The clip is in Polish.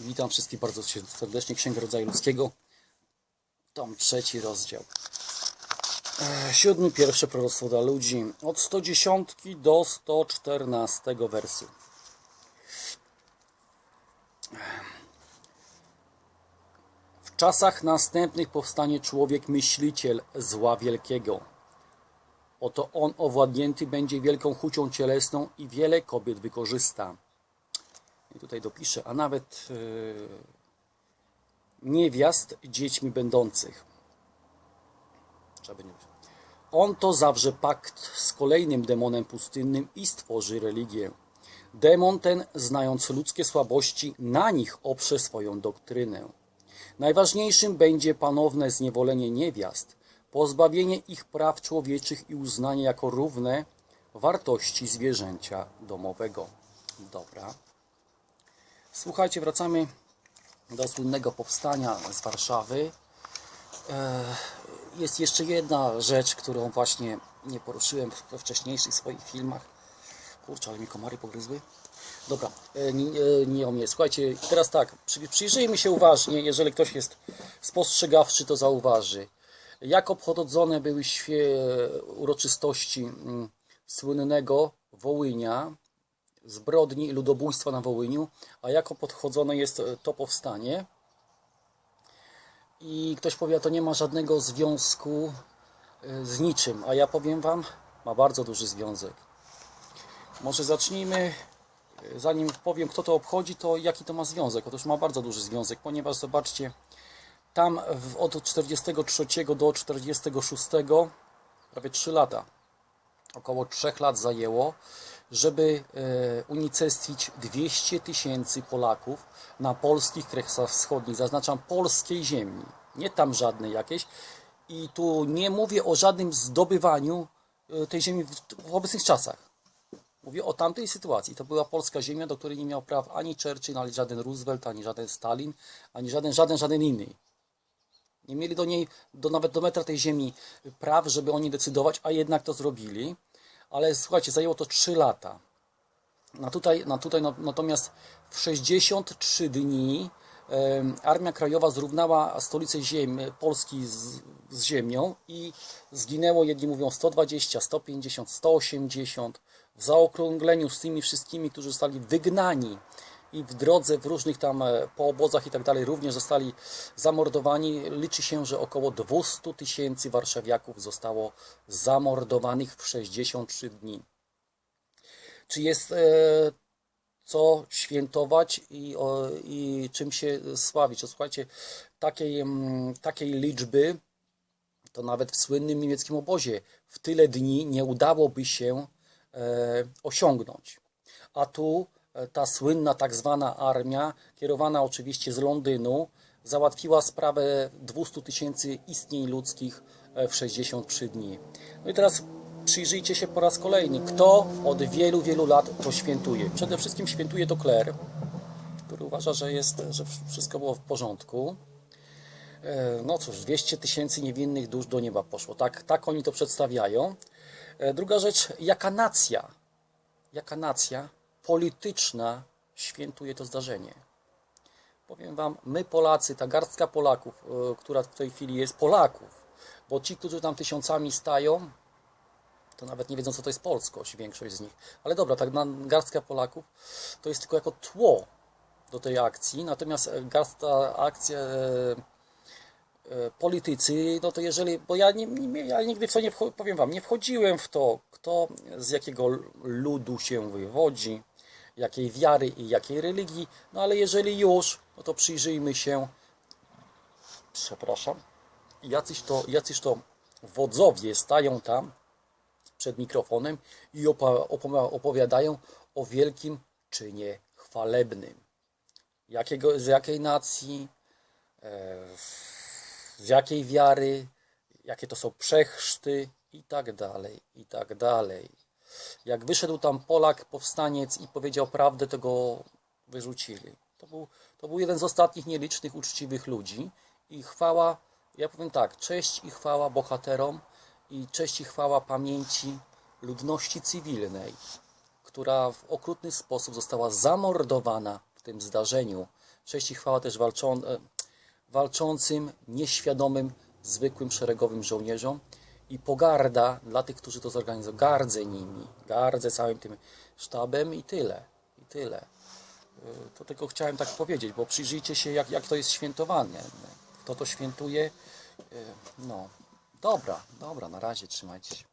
Witam wszystkich bardzo serdecznie. Księga Rodzaju Ludzkiego. Tom trzeci rozdział. E, Siódmy, pierwsze proroctwo dla ludzi. Od 110 do 114 wersu. W czasach następnych powstanie człowiek myśliciel zła wielkiego. Oto on owładnięty będzie wielką chucią cielesną i wiele kobiet wykorzysta. I tutaj dopiszę, a nawet yy, niewiast dziećmi będących. On to zawrze pakt z kolejnym demonem pustynnym i stworzy religię. Demon ten, znając ludzkie słabości, na nich oprze swoją doktrynę. Najważniejszym będzie panowne zniewolenie niewiast, pozbawienie ich praw człowieczych i uznanie jako równe wartości zwierzęcia domowego. Dobra. Słuchajcie, wracamy do słynnego powstania z Warszawy. E, Jest jeszcze jedna rzecz, którą właśnie nie poruszyłem we wcześniejszych swoich filmach. Kurczę, ale mi komary pogryzły. Dobra, e, nie, e, nie o mnie. Słuchajcie, teraz tak, przy- przyjrzyjmy się uważnie, jeżeli ktoś jest spostrzegawczy, to zauważy. Jak obchodzone były uroczystości mm, słynnego Wołynia, zbrodni i ludobójstwa na Wołyniu, a jako podchodzone jest e, to powstanie. I ktoś powie, to nie ma żadnego związku e, z niczym, a ja powiem Wam, ma bardzo duży związek. Może zacznijmy, e, zanim powiem, kto to obchodzi, to jaki to ma związek. Otóż ma bardzo duży związek, ponieważ zobaczcie, tam od 43 do 46, prawie 3 lata, około 3 lat zajęło, żeby e, unicestwić 200 tysięcy Polaków na polskich kresach wschodnich. Zaznaczam polskiej ziemi, nie tam żadnej jakiejś. I tu nie mówię o żadnym zdobywaniu e, tej ziemi w, w obecnych czasach. Mówię o tamtej sytuacji. To była polska ziemia, do której nie miał praw ani Churchill, ani żaden Roosevelt, ani żaden Stalin, ani żaden, żaden, żaden inny. Nie mieli do niej, do, nawet do metra tej ziemi praw, żeby oni decydować, a jednak to zrobili. Ale słuchajcie, zajęło to 3 lata. Na tutaj, na tutaj no, natomiast w 63 dni Armia Krajowa zrównała stolicę ziemi, Polski z, z ziemią i zginęło, jedni mówią 120, 150, 180. W zaokrągleniu z tymi wszystkimi, którzy zostali wygnani i w drodze w różnych tam e, po obozach i tak dalej również zostali zamordowani. Liczy się, że około 200 tysięcy warszawiaków zostało zamordowanych w 63 dni. Czy jest e, co świętować i, o, i czym się sławić? To słuchajcie, takiej, takiej liczby to nawet w słynnym niemieckim obozie w tyle dni nie udałoby się e, osiągnąć. A tu ta słynna tak zwana armia, kierowana oczywiście z Londynu, załatwiła sprawę 200 tysięcy istnień ludzkich e, w 63 dni. No i teraz przyjrzyjcie się po raz kolejny, kto od wielu, wielu lat to świętuje. Przede wszystkim świętuje to kler, który uważa, że, jest, że wszystko było w porządku. E, No cóż, 200 tysięcy niewinnych dusz do nieba poszło. Tak, tak oni to przedstawiają. E, Druga rzecz, jaka nacja, jaka nacja polityczna świętuje to zdarzenie. Powiem Wam, my Polacy, ta garstka Polaków, e, która w tej chwili jest Polaków, bo ci, którzy tam tysiącami stają, to nawet nie wiedzą, co to jest polskość, większość z nich. Ale dobra, tak garstka Polaków to jest tylko jako tło do tej akcji, natomiast e, garstka akcja e, politycy, no to jeżeli, bo ja, nie, nie, ja nigdy w to nie powiem Wam, nie wchodziłem w to, kto z jakiego ludu się wywodzi, jakiej wiary i jakiej religii, no ale jeżeli już, no to przyjrzyjmy się, przepraszam, jacyś to, jacyś to wodzowie stają tam przed mikrofonem i opowiadają o wielkim czynie chwalebnym. Jakiego, z jakiej nacji, e, z jakiej wiary, jakie to są przechrzty i tak dalej, i tak dalej. Jak wyszedł tam Polak, powstaniec i powiedział prawdę, to go wyrzucili. To był, to był jeden z ostatnich nielicznych, uczciwych ludzi i chwała, ja powiem tak, cześć i chwała bohaterom i cześć i chwała pamięci ludności cywilnej, która w okrutny sposób została zamordowana w tym zdarzeniu Cześć i chwała też walczą, e, walczącym, nieświadomym, zwykłym, szeregowym żołnierzom i pogarda dla tych, którzy to zorganizują. Gardzę nimi, gardzę całym tym sztabem i tyle. I tyle. Y, To tylko chciałem tak powiedzieć, bo przyjrzyjcie się, jak, jak to jest świętowane. Kto to świętuje. Y, No, dobra, dobra, na razie, trzymajcie się.